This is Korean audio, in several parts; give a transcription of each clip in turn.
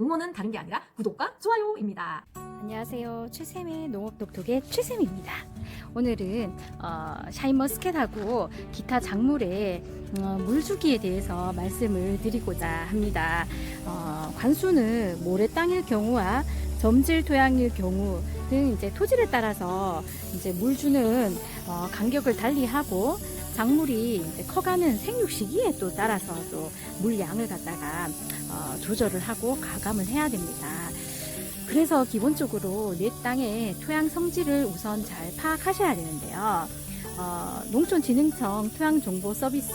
응원은 다른 게 아니라 구독과 좋아요입니다. 안녕하세요. 최샘의 농업 독톡의 최샘입니다. 오늘은 어, 샤인머스켓하고 기타 작물의 어, 물주기에 대해서 말씀을 드리고자 합니다. 어, 관수는 모래 땅일 경우와 점질 토양일 경우 등 이제 토질에 따라서 이제 물 주는 어, 간격을 달리하고 작물이 커가는 생육 시기에 또 따라서 또 물량을 갖다가 어, 조절을 하고 가감을 해야 됩니다. 그래서 기본적으로 내 땅의 토양 성질을 우선 잘 파악하셔야 되는데요. 어, 농촌진흥청 토양정보 서비스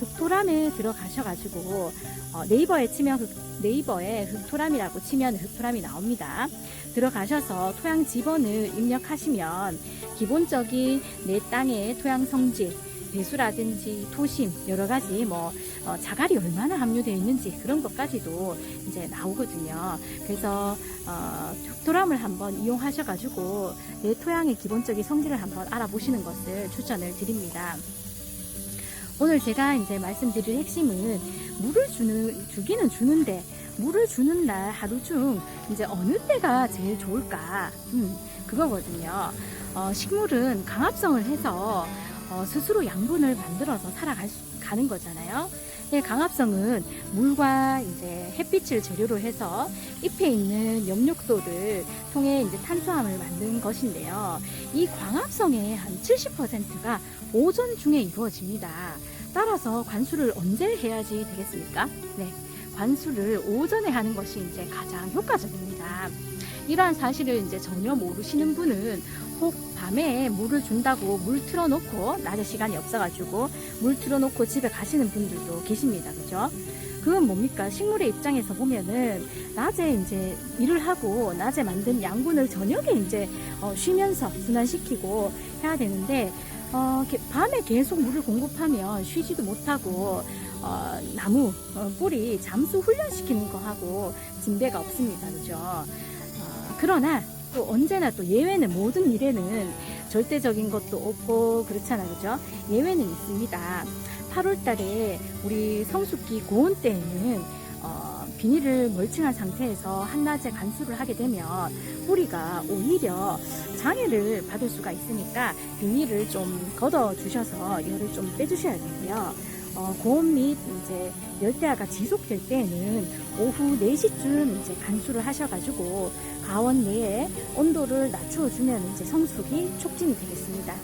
흑토람에 들어가셔가지고 어, 네이버에 치면 흑, 네이버에 흑토람이라고 치면 흑토람이 나옵니다. 들어가셔서 토양 지번을 입력하시면 기본적인 내 땅의 토양 성질 배수라든지 토심 여러 가지 뭐 어, 자갈이 얼마나 함유되어 있는지 그런 것까지도 이제 나오거든요. 그래서 어, 흑토람을 한번 이용하셔가지고 내 토양의 기본적인 성질을 한번 알아보시는 것을 추천을 드립니다. 오늘 제가 이제 말씀드릴 핵심은 물을 주는 주기는 주는데 물을 주는 날 하루 중 이제 어느 때가 제일 좋을까? 음, 그거거든요. 어, 식물은 강합성을 해서 어, 스스로 양분을 만들어서 살아갈 수, 가는 거잖아요. 네, 강합성은 물과 이제 햇빛을 재료로 해서 잎에 있는 염력소를 통해 이제 탄수화물 만든 것인데요. 이 광합성의 한 70%가 오전 중에 이루어집니다. 따라서 관수를 언제 해야지 되겠습니까? 네. 관수를 오전에 하는 것이 이제 가장 효과적입니다. 이러한 사실을 이제 전혀 모르시는 분은 혹 밤에 물을 준다고 물 틀어놓고 낮에 시간이 없어가지고 물 틀어놓고 집에 가시는 분들도 계십니다. 그죠? 그건 뭡니까? 식물의 입장에서 보면은 낮에 이제 일을 하고 낮에 만든 양분을 저녁에 이제 어, 쉬면서 순환시키고 해야 되는데 어, 게- 밤에 계속 물을 공급하면 쉬지도 못하고 어, 나무 어, 뿌리 잠수 훈련시키는 거 하고 진배가 없습니다. 그죠? 어, 그러나 또 언제나 또 예외는 모든 일에는 절대적인 것도 없고 그렇잖아요. 그죠? 예외는 있습니다. 8월 달에 우리 성숙기 고온 때에는 어, 비닐을 멀칭한 상태에서 한낮에 간수를 하게 되면 뿌리가 오히려 장애를 받을 수가 있으니까 비닐을 좀 걷어 주셔서 열을 좀 빼주셔야 되고요. 어, 고온 및 이제 열대야가 지속될 때에는 오후 4시쯤 이제 간수를 하셔가지고 가원 내에 온도를 낮춰주면 이제 성숙이 촉진이 되겠습니다.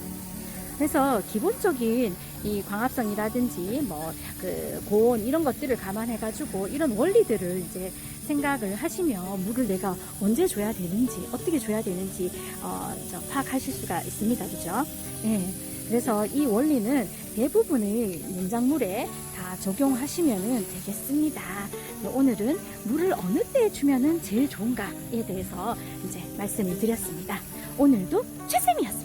그래서 기본적인 이 광합성이라든지 뭐 그 고온 이런 것들을 감안해가지고 이런 원리들을 이제 생각을 하시면 물을 내가 언제 줘야 되는지 어떻게 줘야 되는지 어, 저 파악하실 수가 있습니다, 그죠? 예. 그래서 이 원리는 대부분의 농작물에 다 적용하시면 되겠습니다. 오늘은 물을 어느 때 주면은 제일 좋은가에 대해서 이제 말씀을 드렸습니다. 오늘도 최쌤이었습니다.